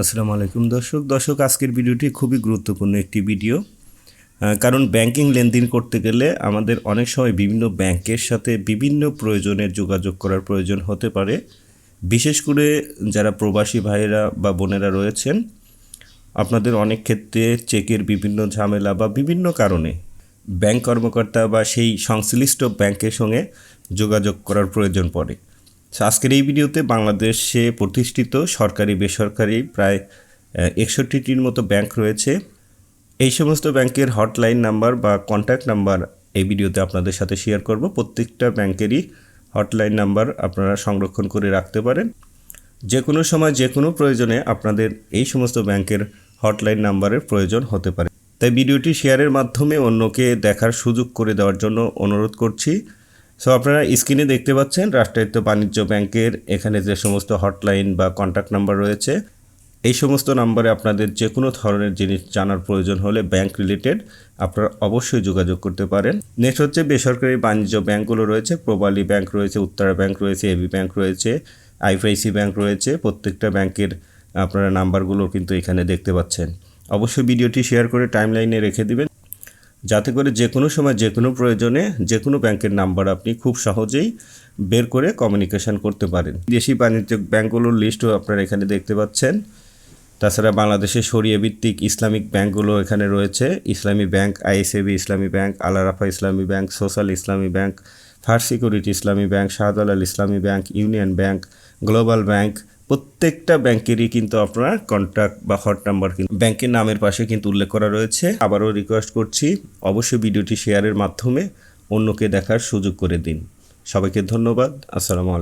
আসসালামু আলাইকুম দর্শক। দর্শক, আজকের ভিডিওটি খুবই গুরুত্বপূর্ণ একটি ভিডিও। কারণ ব্যাংকিং লেনদেন করতে গেলে আমাদের অনেক সময় বিভিন্ন ব্যাংকের সাথে বিভিন্ন প্রয়োজনের যোগাযোগ করার প্রয়োজন হতে পারে। বিশেষ করে যারা প্রবাসী ভাইয়েরা বা বোনেরা রয়েছেন, আপনাদের অনেক ক্ষেত্রে চেকের বিভিন্ন ঝামেলা বা বিভিন্ন কারণে ব্যাংক কর্মকর্তা বা সেই সংশ্লিষ্ট ব্যাংকের সঙ্গে যোগাযোগ করার প্রয়োজন পড়ে। আজকের এই ভিডিওতে বাংলাদেশে প্রতিষ্ঠিত সরকারি, বেসরকারি প্রায় একষট্টিটির মতো ব্যাংক রয়েছে। এই সমস্ত ব্যাংকের হটলাইন নাম্বার বা কন্ট্যাক্ট নাম্বার এই ভিডিওতে আপনাদের সাথে শেয়ার করব। প্রত্যেকটা ব্যাংকেরই হটলাইন নাম্বার আপনারা সংরক্ষণ করে রাখতে পারেন। যে কোনো সময় যে কোনো প্রয়োজনে আপনাদের এই সমস্ত ব্যাংকের হটলাইন নাম্বারের প্রয়োজন হতে পারে। তাই ভিডিওটি শেয়ারের মাধ্যমে অন্যকে দেখার সুযোগ করে দেওয়ার জন্য অনুরোধ করছি। সো আপনারা স্ক্রিনে দেখতে পাচ্ছেন রাষ্ট্রায়ত্ত বাণিজ্য ব্যাংকের এখানে যে সমস্ত হটলাইন বা কন্ট্যাক্ট নাম্বার রয়েছে, এই সমস্ত নাম্বারে আপনাদের যে কোনো ধরনের জিনিস জানার প্রয়োজন হলে ব্যাংক রিলেটেড আপনারা অবশ্যই যোগাযোগ করতে পারেন। নেক্সট হচ্ছে বেসরকারি বাণিজ্য ব্যাংকগুলো রয়েছে, প্রবালী ব্যাংক রয়েছে, উত্তরা ব্যাংক রয়েছে, এবি ব্যাংক রয়েছে আইফআইসি ব্যাংক রয়েছে, প্রত্যেকটা ব্যাংকের আপনারা নাম্বারগুলো কিন্তু এখানে দেখতে পাচ্ছেন। অবশ্যই ভিডিওটি শেয়ার করে টাইমলাইনে রেখে দিবেন। যাতে করে যে কোনো সময় যে কোনো প্রয়োজনে যে কোনো ব্যাংকের নাম্বার আপনি খুব সহজেই বের করে কমিউনিকেশন করতে পারেন। দেশি বাণিজ্য ব্যাংকগুলোর লিস্টও আপনারা এখানে দেখতে পাচ্ছেন। তাছাড়া বাংলাদেশের সরিয়ে ভিত্তিক ইসলামিক ব্যাংকগুলো এখানে রয়েছে। ইসলামী bank, আইএসএবি Islami bank Al-Arafah Islami bank, social Islami bank fur security Islami bank, Shahjalal Islami bank, union bank, global bank প্রত্যেকটা ব্যাংকেরই কিন্তু আপনার কন্ট্যাক্ট বা হট নাম্বার কিন্তু ব্যাংকের নামের পাশে কিন্তু উল্লেখ করা রয়েছে। আবারও রিকোয়েস্ট করছি, অবশ্যই ভিডিওটি শেয়ারের মাধ্যমে অন্যকে দেখার সুযোগ করে দিন। সবাইকে ধন্যবাদ। আসসালামু আলাইকুম।